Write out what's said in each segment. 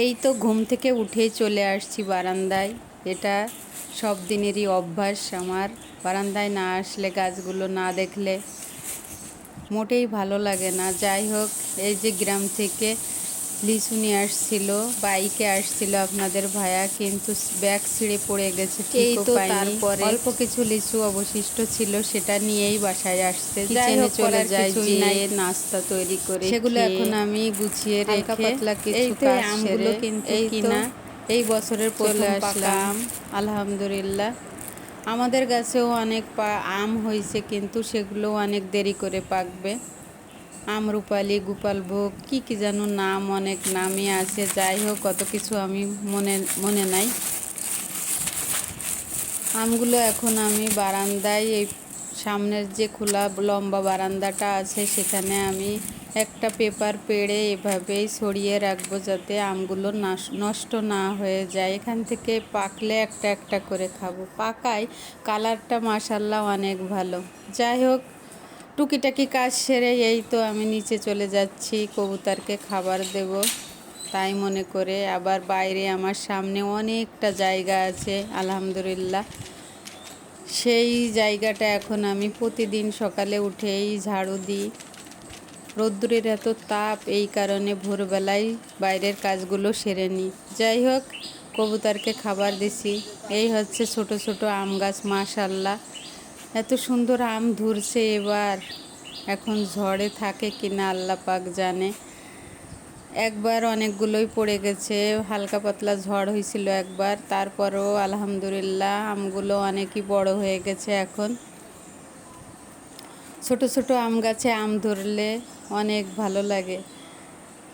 এই তো ঘুম থেকে উঠেই চলে আসছি বারান্দায়। এটা সব দিনেরই অভ্যাস আমার। বারান্দায় না আসলে গাছগুলো না দেখলে মোটেই ভালো লাগে না। যাই হোক, এই যে গ্রাম থেকে লিচু নিয়ে আসছিল বাইকে আসছিল আপনাদের ভাইয়া কিন্তু ব্যাগ ছিঁড়ে পড়ে গেছে এই তো তারপরে অল্প কিছু লিচু অবশিষ্ট ছিল সেটা নিয়েই বাসায় আসছে কিচেনে চলে যায় যে নাস্তা তৈরি করে সেগুলো এখন আমি গুছিয়ে রেখে পাতলা কিছু কাজ আমগুলো কিন্তু কিনা এই বছরের চলে আসলাম। আলহামদুলিল্লাহ। আমাদের গাছেও অনেক পা আম হয়েছে কিন্তু সেগুলো অনেক দেরি করে পাকবে। আমরুপালি গোপালভোগ কি কি যেন নাম, অনেক নামই আছে। যাই হোক, কত কিছু আমি মনে মনে নাই। আমগুলো এখন আমি বারান্দায়, এই সামনের যে খোলা লম্বা বারান্দাটা আছে, সেখানে আমি একটা পেপার পেড়ে এভাবেই ছড়িয়ে রাখব যাতে আমগুলো নষ্ট না হয়ে যায়। এখান থেকে পাকলে একটা একটা করে খাব। পাকায়, কালারটা মাসাল্লাহ অনেক ভালো। যাই হোক টুকিটাকি কাজ সেরে এই তো আমি নিচে চলে যাচ্ছি, কবুতরকে খাবার দেব। তাই মনে করে আবার বাইরে আমার সামনে অনেকটা জায়গা আছে, আলহামদুলিল্লাহ। সেই জায়গাটা এখন আমি প্রতিদিন সকালে উঠেই ঝাড়ু দিই। রোদ্দুরের এত তাপ, এই কারণে ভোরবেলায় বাইরের কাজগুলো সেরে নিই। যাই হোক, কবুতরকে খাবার দিছি। এই হচ্ছে ছোট ছোট আম গাছ, মাশাল্লাহ। এত সুন্দর আম ধরছে এবার। এখন ঝড়ে থাকে কিনা আল্লাহ পাক জানে। একবার অনেকগুলোই পড়ে গেছে, হালকা পাতলা ঝড় হয়েছিল একবার, তারপরেও আলহামদুলিল্লাহ আমগুলো অনেকই বড় হয়ে গেছে এখন। ছোট ছোট আম গাছে আম ধরলে অনেক ভালো লাগে।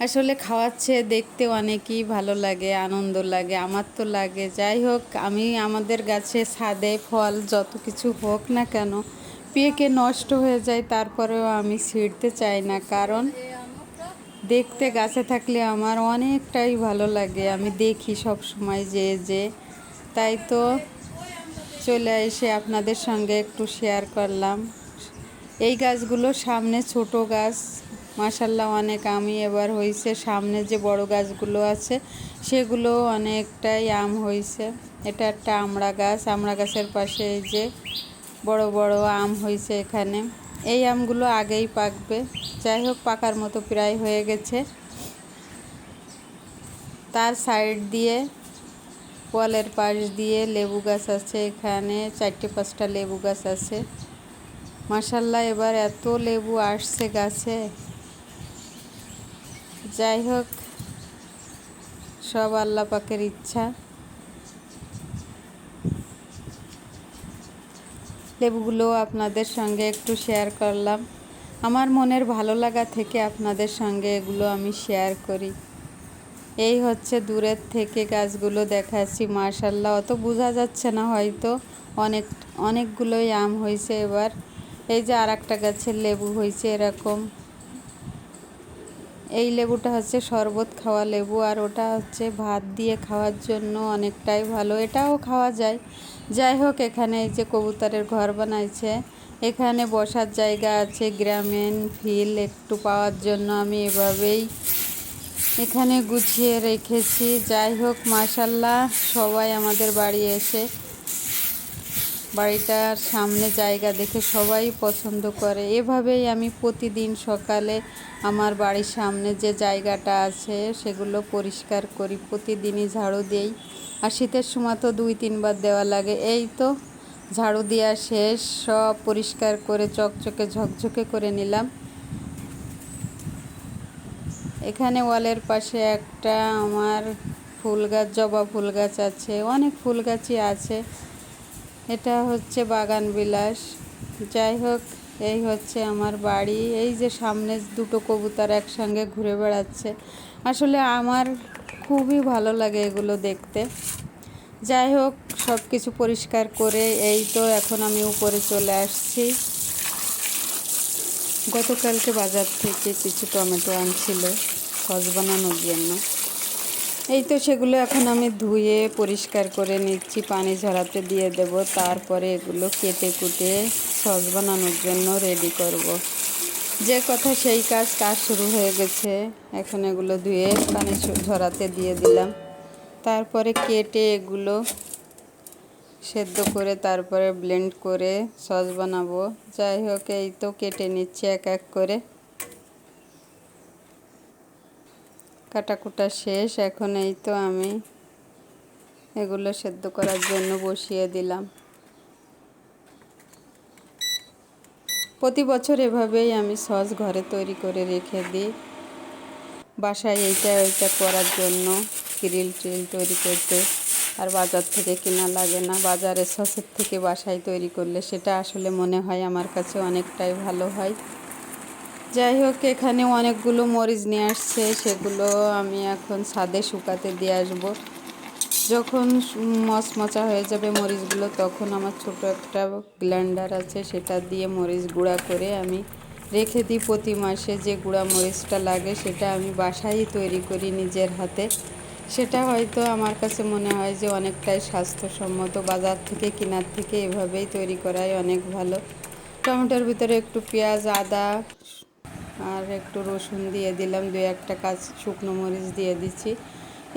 আসলে খাওয়াচ্ছে, দেখতে অনেকই ভালো লাগে, আনন্দ লাগে, আমার তো লাগে। যাই হোক, আমি আমাদের গাছে ছাদে ফল যত কিছু হোক না কেন, পেকে নষ্ট হয়ে যায়, তারপরেও আমি ছিঁড়তে চাই না। কারণ দেখতে গাছে থাকলে আমার অনেকটাই ভালো লাগে, আমি দেখি সব সময় যে যে। তাই তো চলে এসে আপনাদের সঙ্গে একটু শেয়ার করলাম। এই গাছগুলো সামনে ছোট গাছ মাসাল্লাহ অনেক আমি এবার হয়েছে সামনে যে বড় গাছগুলো আছে সেগুলো অনেকটাই আম হয়েছে এটা একটা আমড়া গাছ, আমড়া গাছের পাশে যে বড় বড় আম হয়েছে এখানে। এই আমগুলো আগেই পাকবে, যাই হোক পাকার মতো প্রায় হয়ে গেছে। তার সাইড দিয়ে কলের পাশ দিয়ে লেবু গাছ আছে এখানে, চারটে পাঁচটা লেবু গাছ আছে। মাসাল্লাহ এবার এত লেবু আসছে গাছে। যাই হোক, সব আল্লাহ পাকের ইচ্ছা। লেবুগুলো আপনাদের সঙ্গে একটু শেয়ার করলাম। আমার মনের ভালো লাগা থেকে আপনাদের সঙ্গে এগুলো আমি শেয়ার করি। এই হচ্ছে দূরের থেকে গাছগুলো দেখাচ্ছি মার্শাল্লাহ অত বোঝা যাচ্ছে না হয়তো অনেক, অনেকগুলোই আম হয়েছে এবার। এই যে আর একটা গাছের লেবু হয়েছে এরকম। এই লেবুটা হচ্ছে শরবত খাওয়া লেবু আর ওটা হচ্ছে ভাত দিয়ে খাওয়ার জন্য অনেকটাই ভালো। এটাও খাওয়া যায়। যাই হোক, এখানে এই যে কবুতরের ঘর বানাইছে, এখানে বসার জায়গা আছে গ্রামীণ ফিল একটু পাওয়ার জন্য আমি এভাবেই এখানে গুছিয়ে রেখেছি। যাই হোক, মাশাল্লাহ, সবাই আমাদের বাড়ি এসে বাড়িটার সামনে জায়গা দেখে সবাই পছন্দ করে। এভাবেই আমি প্রতিদিন সকালে আমার বাড়ির সামনে যে জায়গাটা আছে, সেগুলো পরিষ্কার করি। প্রতিদিনই ঝাড়ু দিই। আর শীতের সময় তো দুই, তিনবার দেওয়া লাগে। এই তো ঝাড়ু দেওয়া শেষ, সব পরিষ্কার করে চকচকে, ঝকঝকে করে নিলাম। এখানে ওয়ালের পাশে একটা আমার ফুল গাছ, জবা ফুল গাছ আছে। অনেক ফুল গাছই আছে। এটা হচ্ছে বাগান বিলাস। যাই হোক, এই হচ্ছে আমার বাড়ি। এই যে সামনে দুটো কবুতর একসঙ্গে ঘুরে বেড়াচ্ছে। আসলে আমার খুবই ভালো লাগে এগুলো দেখতে। যাই হোক সব কিছু পরিষ্কার করে এই তো এখন আমি উপরে চলে আসছি। গতকালকে বাজার থেকে কিছু টমেটো আনছিল, সস বানানোর জন্য। এই তো সেগুলো এখন আমি ধুয়ে পরিষ্কার করে নিচ্ছি, পানি ঝরাতে দিয়ে দেব। তারপরে এগুলো কেটে কুটে সস বানানোর জন্য রেডি করব। যে কথা সেই কাজ কাজ শুরু হয়ে গেছে। এখন এগুলো ধুয়ে পানি ঝরাতে দিয়ে দিলাম। তারপরে কেটে এগুলো সেদ্ধ করে তারপরে ব্লেন্ড করে সস বানাবো। যাই হোক, এই তো কেটে নিচ্ছি এক এক করে। কাটাকুটা শেষ, এখন এই তো আমি এগুলো সেদ্ধ করার জন্য বসিয়ে দিলাম। প্রতি বছর এভাবেই আমি সস ঘরে তৈরি করে রেখে দিই। বাসায় এইটা, ওইটা করার জন্য গ্রিল ট্রিল তৈরি করতে। আর বাজার থেকে কেনা লাগে না, বাজারে সসের থেকে বাসায় তৈরি করলে সেটা আসলে মনে হয় আমার কাছে অনেকটাই ভালো হয়। যাই হোক, এখানে অনেকগুলো মরিচ নিয়ে আসছে, সেগুলো আমি এখন ছাদে শুকাতে দিয়ে আসব। যখন মচমচা হয়ে যাবে মরিচগুলো, তখন আমার ছোট একটা ব্লেন্ডার আছে, সেটা দিয়ে মরিচ গুঁড়া করে আমি রেখে দিই প্রতি মাসে যে গুঁড়া মরিচটা লাগে, সেটা আমি বাসায়ই তৈরি করি নিজের হাতে। সেটা হয়তো আমার কাছে মনে হয় যে অনেকটাই স্বাস্থ্যসম্মত, বাজার থেকে, কেনার থেকে এভাবেই তৈরি করাই অনেক ভালো। টমেটোর ভিতরে একটু পেঁয়াজ, আদা আর একটু রসুন দিয়ে দিলাম, দু একটা কাজ শুকনো মরিচ দিয়ে দিচ্ছি।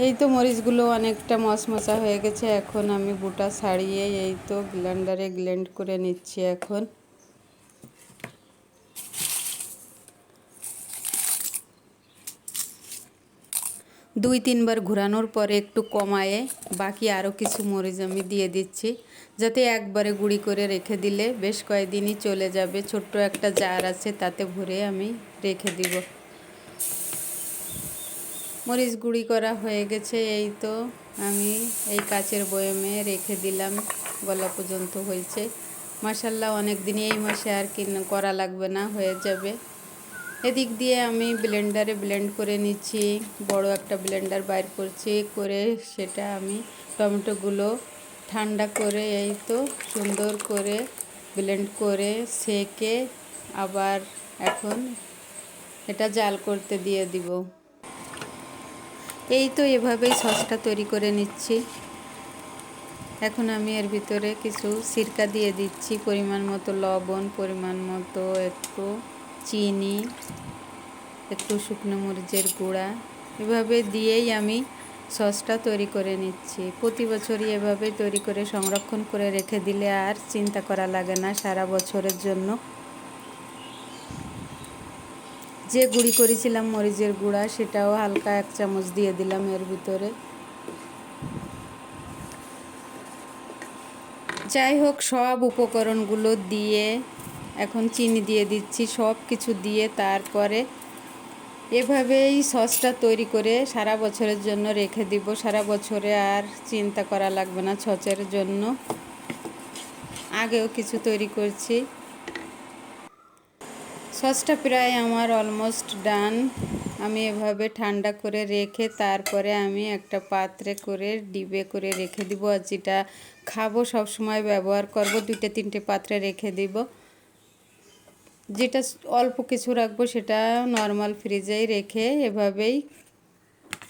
এই তো মরিচগুলো অনেকটা মশমশা হয়ে গেছে, এখন আমি বুটা ছাড়িয়ে এই তো গ্ল্যান্ডারে গ্ল্যান্ড করে নিচ্ছি এখন। দুই তিনবার ঘোরানোর পরে একটু কমায়ে বাকি আরও কিছু মরিচ আমি দিয়ে দিচ্ছি। যাতে একবারে গুঁড়ি করে রেখে দিলে বেশ কয়েকদিনই চলে যাবে। ছোট্ট একটা জার আছে, তাতে ভরে আমি রেখে দিব। মরিচ গুঁড়ি করা হয়ে গেছে, এই তো আমি এই কাচের বয়মে রেখে দিলাম। গলা পর্যন্ত হয়েছে। মাসাল্লাহ অনেক দিন এই মাসে আর কি করা লাগবে না, হয়ে যাবে। এদিক দিয়ে আমি ব্লেন্ডারে ব্লেন্ড করে নিচ্ছি, বড় একটা ব্লেন্ডার বাইর করছি, করে সেটা আমি টমেটোগুলো ঠান্ডা করে, এই তো সুন্দর করে ব্লেন্ড করে সেকে আবার এখন এটা জাল করতে দিয়ে দিব। এই তো এভাবেই সসটা তৈরি করে নিচ্ছি। এখন আমি এর ভিতরে কিছু সিরকা দিয়ে দিচ্ছি, পরিমাণ মতো লবণ, পরিমাণ মতো একটু চিনি, একটু শুকনো মরিচের গুঁড়া, এভাবে দিয়েই আমি সসটা তৈরি করে নিচ্ছি। প্রতি বছরই এভাবে তৈরি করে সংরক্ষণ করে রেখে দিলে আর চিন্তা করা লাগে না সারা বছরের জন্য। যে গুঁড়ি করেছিলাম মরিচের গুঁড়া, সেটাও হালকা এক চামচ দিয়ে দিলাম এর ভিতরে। যাই হোক, সব উপকরণগুলো দিয়ে এখন চিনি দিয়ে দিচ্ছি, সব কিছু দিয়ে তারপরে এভাবেই সসটা তৈরি করে সারা বছরের জন্য রেখে দিব। সারা বছরে আর চিন্তা করা লাগবে না ছচের জন্য। আগেও কিছু তৈরি করছি। সসটা প্রায় আমার অলমোস্ট ডান আমি এভাবে ঠান্ডা করে রেখে তারপরে আমি একটা পাত্রে করে, ডিবে করে রেখে দিব। আর যেটা খাব সব সময় ব্যবহার করব, দুইটা, তিনটে পাত্রে রেখে দিব। যেটা অল্প কিছু রাখব সেটা নর্মাল ফ্রিজেই রেখে এভাবেই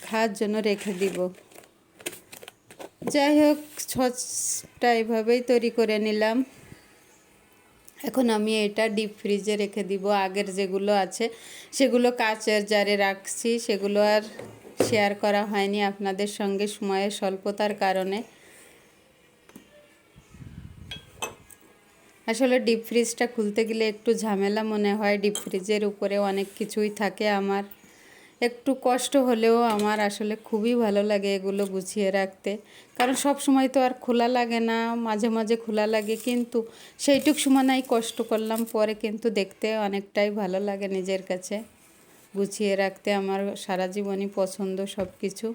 খাওয়ার জন্য রেখে দিব। যাই হোক ছচটা এভাবেই তৈরি করে নিলাম। এখন আমি এটা ডিপ ফ্রিজে রেখে দিব। আগের যেগুলো আছে, সেগুলো কাচের জারে রাখছি। সেগুলো আর শেয়ার করা হয়নি আপনাদের সঙ্গে সময়ের স্বল্পতার কারণে। আসলে ডিপ ফ্রিজটা খুলতে গেলে একটু ঝামেলা মনে হয়। ডিপ ফ্রিজের উপরে অনেক কিছুই থাকে আমার। একটু কষ্ট হলেও আমার আসলে খুবই ভালো লাগে এগুলো গুছিয়ে রাখতে। কারণ সব সময় তো আর খোলা লাগে না, মাঝে মাঝে খোলা লাগে কিন্তু সেইটুক সময় নাই কষ্ট করলাম, পরে কিন্তু দেখতে অনেকটাই ভালো লাগে নিজের কাছে। গুছিয়ে রাখতে আমার সারা জীবনই পছন্দ সব কিছু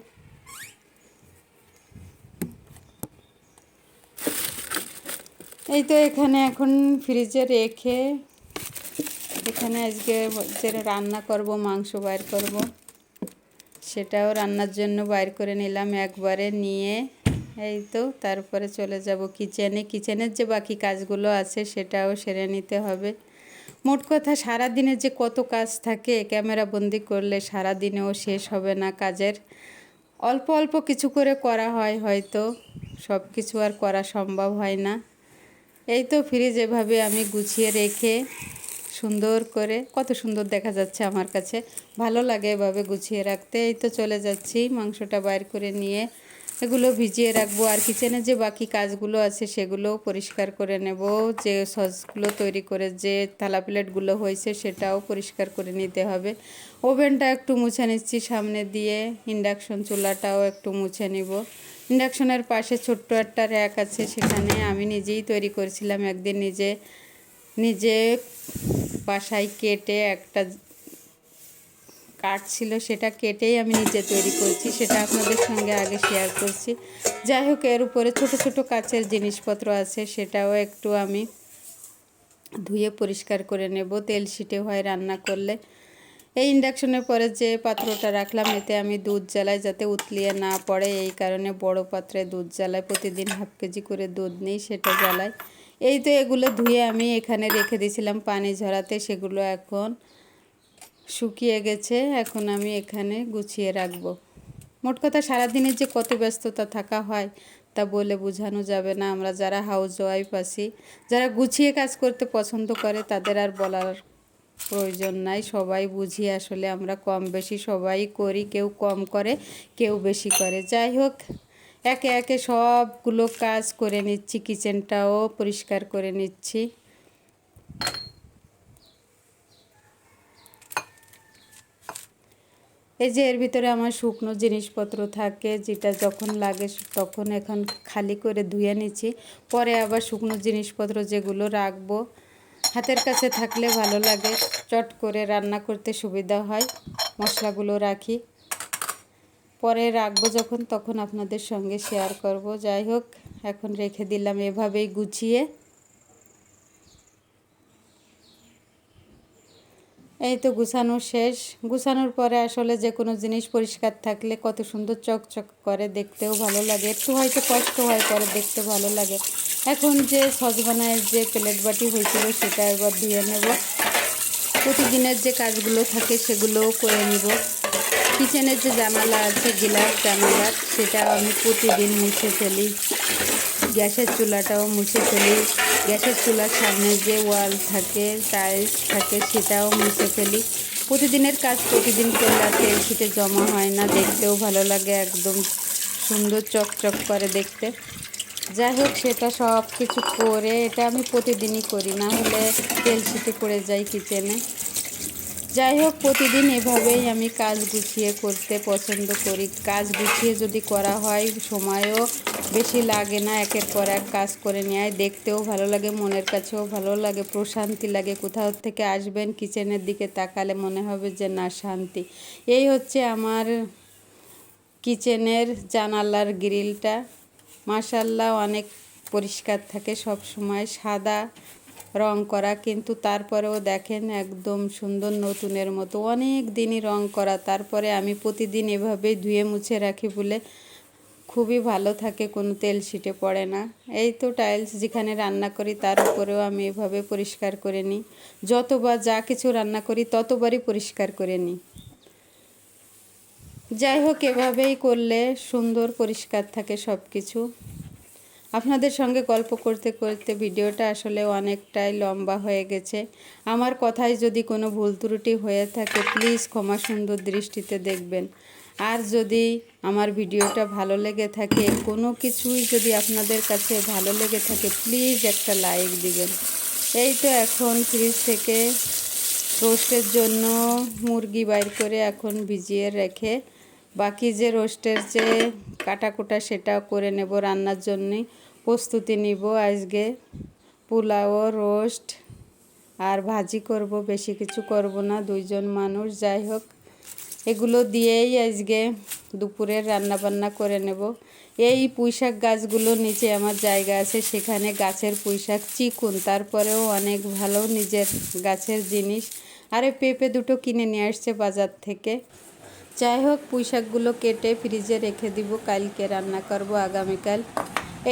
এই তো এখানে এখন ফ্রিজে রেখে এখানে আজকে যে রান্না করব, মাংস বাইর করব, সেটাও রান্নার জন্য বাইর করে নিলাম একবারে নিয়ে। এই তো তারপরে চলে যাব কিচেনে। কিচেনের যে বাকি কাজগুলো আছে সেটাও সেরে নিতে হবে। মোট কথা সারা দিনে যে কত কাজ থাকে, ক্যামেরা বন্দি করলে সারা দিনেও শেষ হবে না কাজের। অল্প অল্প কিছু করে করা হয় হয়তো সব কিছু আর করা সম্ভব হয় না। এই তো ফ্রিজ এভাবে আমি গুছিয়ে রেখে সুন্দর করে, কত সুন্দর দেখা যাচ্ছে আমার কাছে। ভালো লাগে এভাবে গুছিয়ে রাখতে। এই তো চলে যাচ্ছি, মাংসটা বাইর করে নিয়ে এগুলো ভিজিয়ে রাখব। আর কিচেনে যে বাকি কাজগুলো আছে সেগুলোও পরিষ্কার করে নেব। যে সসগুলো তৈরি করে, যে থালা প্লেটগুলো হয়েছে সেটাও পরিষ্কার করে নিতে হবে। ওভেনটা একটু মুছে নিচ্ছি সামনে দিয়ে। ইন্ডাকশন চুলাটাও একটু মুছে নিব। ইন্ডাকশনের পাশে ছোট্ট একটা র্যাক আছে, সেখানে আমি নিজেই তৈরি করেছিলাম। একদিন নিজে নিজে বাসায় কেটে একটা কাঠ ছিল, সেটা কেটেই আমি নিজে তৈরি করছি, সেটা আপনাদের সঙ্গে আগে শেয়ার করছি। যাই হোক, এর উপরে ছোট ছোট কাচের জিনিসপত্র আছে, সেটাও একটু আমি ধুয়ে পরিষ্কার করে নেব। তেল সিটে হয় রান্না করলে। এই ইন্ডাকশনের পরে যে পাত্রটা রাখলাম, এতে আমি দুধ জ্বালাই যাতে উতলিয়ে না পড়ে, এই কারণে বড় পাত্রে দুধ জ্বালাই প্রতিদিন হাফ কেজি করে দুধ নিই, সেটা জ্বালাই। এই তো এগুলো ধুয়ে আমি এখানে রেখে দিয়েছিলাম পানি ঝরাতে, সেগুলো এখন শুকিয়ে গেছে। এখন আমি এখানে গুছিয়ে রাখব। মোট কথা সারাদিনের যে কত ব্যস্ততা থাকা হয়, তা বলে বোঝানো যাবে না। আমরা যারা হাউস ওয়াইফ আছি, যারা গুছিয়ে কাজ করতে পছন্দ করে, তাদের আর বলার প্রয়োজন নাই, সবাই বুঝি আসলে আমরা কম বেশি সবাই করি, কেউ কম করে, কেউ বেশি করে। যাই হোক, একে একে সবগুলো কাজ করে নিচ্ছি, কিচেনটাও পরিষ্কার করে নিচ্ছি। এই যে এর ভিতরে আমার শুকনো জিনিসপত্র থাকে, যেটা যখন লাগে তখন এখন খালি করে ধুয়ে নিচ্ছি। পরে আবার শুকনো জিনিসপত্র যেগুলো রাখব হাতের কাছে থাকলে ভালো লাগে। চট করে রান্না করতে সুবিধা হয়। মশলাগুলো রাখি। পরে রাখব যখন, তখন আপনাদের সঙ্গে শেয়ার করব। যাই হোক, এখন রেখে দিলাম এভাবেই গুছিয়ে। এই তো গুছানো শেষ। গুছানোর পরে আসলে যে কোনো জিনিস পরিষ্কার থাকলে কত সুন্দর চকচক করে, দেখতেও ভালো লাগে। একটু হয়তো কষ্ট হয়, পরে দেখতে ভালো লাগে। এখন যে সজবানায় যে প্লেট বাটি হয়েছিল সেটা এবার ধুয়ে নেব। প্রতিদিনের যে কাজগুলো থাকে সেগুলোও করে নিব। কিচেনের যে জানালা আছে, গিলাস জানালার সেটাও আমি প্রতিদিন মুছে ফেলি। গ্যাসের চুলাটাও মুছে ফেলি। গ্যাসের চুলার সামনে যে ওয়াল থাকে, টাইলস থাকে, সেটাও মুছে ফেলি। প্রতিদিনের কাজ প্রতিদিন করলে আর তেল জমা হয় না, দেখতেও ভালো লাগে, একদম সুন্দর চকচক করে দেখতে। যাই হোক, সেটা সব কিছু করে, এটা আমি প্রতিদিনই করি, না হলে তেল ছিটে পড়ে যাই কিচেনে যাই হোক, প্রতিদিন এভাবেই আমি কাজ গুছিয়ে করতে পছন্দ করি। কাজ গুছিয়ে যদি করা হয়, সময়ও বেশি লাগে না, একের পর এক কাজ করে নেয়। দেখতেও ভালো লাগে, মনের কাছেও ভালো লাগে, প্রশান্তি লাগে। কোথাও থেকে আসবেন কিচেনের দিকে তাকালে মনে হবে যে, না, শান্তি। এই হচ্ছে আমার কিচেনের জানালার গ্রিলটা মাসাল্লাহ অনেক পরিষ্কার থাকে সব সময়। সাদা রং করা, কিন্তু তারপরেও দেখেন একদম সুন্দর নতুনের মতো। অনেক দিনই রং করা, তারপরে আমি প্রতিদিন এভাবেই ধুয়ে মুছে রাখি বলে খুবই ভালো থাকে, কোনো তেল ছিটে পড়ে না। এই তো টাইলস যেখানে রান্না করি, তার উপরেও আমি এভাবে পরিষ্কার করে নিই। যতবার যা কিছু রান্না করি, ততবারই পরিষ্কার করে নিই। যাই হোক, এভাবেই করলে সুন্দর, পরিষ্কার থাকে সব কিছু আপনাদের সঙ্গে গল্প করতে করতে ভিডিওটা আসলে অনেকটাই লম্বা হয়ে গেছে। আমার কথায় যদি কোনো ভুল ত্রুটি হয়ে থাকে প্লিজ ক্ষমা সুন্দর দৃষ্টিতে দেখবেন। আর যদি আমার ভিডিওটা ভালো লেগে থাকে, কোনো কিছুই যদি আপনাদের কাছে ভালো লেগে থাকে প্লিজ একটা লাইক দিবেন। এই তো এখন ফ্রিজ থেকে রোস্টের জন্য মুরগি বাইর করে এখন ভিজিয়ে রেখে বাকি যে রোস্টের যে কাটাকুটা সেটাও করে নেব রান্নার জন্যে। প্রস্তুতি নিব আজকে। পোলাও, রোস্ট আর ভাজি করব, বেশি কিছু করব না, দুইজন মানুষ, যাই হোক। এগুলো দিয়েই আজকে দুপুরের রান্না বান্না করে নেব। এই পুঁইশাক গাছগুলো নিচে আমার জায়গা আছে, সেখানে গাছের পুঁইশাক চিকুন, তারপরেও অনেক ভালো নিজের গাছের জিনিস। আরে পেঁপে দুটো কিনে নিয়ে আসছে বাজার থেকে। যাই হোক পুঁইশাকগুলো কেটে ফ্রিজে রেখে দিব। কালকে রান্না করব আগামীকাল।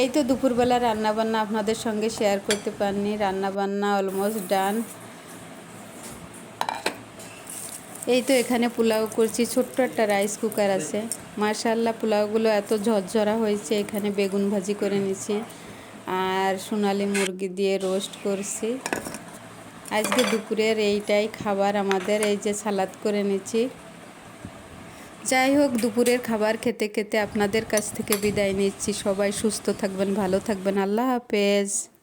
এই তো দুপুরবেলা রান্নাবান্না আপনাদের সঙ্গে শেয়ার করতে পারিনি। রান্নাবান্না অলমোস্ট ডান এই তো এখানে পোলাও করছি। ছোট্ট একটা রাইস কুকার আছে। মার্শাল্লাহ পোলাওগুলো এত ঝরঝরা হয়েছে। এখানে বেগুন ভাজি করে নিছি আর সোনালি মুরগি দিয়ে রোস্ট করছি। আজকে দুপুরের এইটাই খাবার আমাদের। এই যে সালাদ করে নিচ্ছি যাই হোক, দুপুরের খাবার খেতে খেতে আপনাদের কাছ থেকে বিদায় নিচ্ছি। সবাই সুস্থ থাকবেন, ভালো থাকবেন। আল্লাহ হাফেজ।